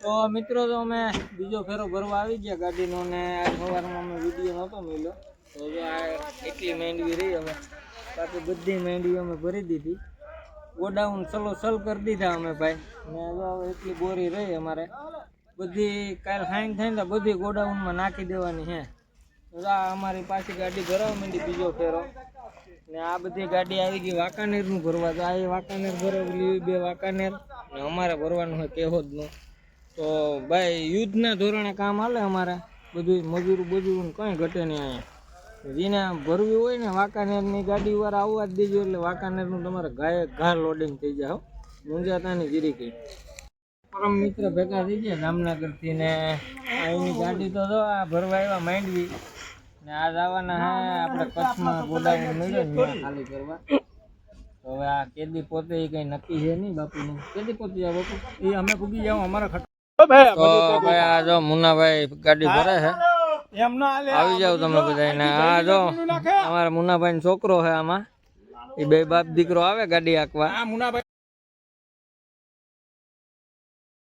તો મિત્રો તો અમે બીજો ફેરો ભરવા આવી ગયા ગાડીનો ને સવારમાં અમે વીડિયો નહોતો મળ્યો. તો જો આ એટલી મેંડવી રહી અમે. બાકી બધી મેંડવી અમે ભરી દીધી. ગોડાઉન સલો સલ કરી દીધા અમે ભાઈ. ને જો હવે એટલી બોરી રહી અમારે. બધી કાલ હાઈન થઈને તો બધી ગોડાઉનમાં નાખી દેવાની તો આ અમારી પાછી ગાડી ભરાવા માંડી બીજો ફેરો. ને આ બધી ગાડી આવી ગઈ વાંકાનેરનું ભરવા. તો આ વાંકાનેર ભરેલી બે વાંકાનેર. ને અમારે ભરવાનું હોય કેહોદનું. તો ભાઈ, યુદ્ધના ધોરણે કામ હાલે અમારે. બધું મજૂર બજૂર કંઈ ઘટે નહીં અહીંયા. જેને ભરવી હોય ને વાંકાનેરની ગાડી વાળા આવવા જ દેજો એટલે વાંકાનેરનું તમારે ગાય ઘા લોડિંગ થઈ જાય મુંજાતાની જીરી કઈ. પરમ મિત્ર ભેગા થઈ ગયા જામનગરથી ને અહીંની ગાડી તો જો આ ભરવા આવ્યા માંડવી. ને આ જવાના હે, આપણે કચ્છમાં ગોડાઉન મળ્યો ને ખાલી કરવા. તો હવે આ કેદી પોતે કઈ નક્કી છે નહીં બાપુનું? કેદી પોતે જાવ બાપુ? એ અમે પૂગી જાવ અમારા તો ભાઈ આ જો મુનાભાઈ ગાડી ભરે છે. આવી જાવ તમે બધા ને આ જો અમારા મુન્નાભાઈ છોકરો છે આમાં. એ બે બાપ દીકરો આવે ગાડી આખવા મુનાભાઈ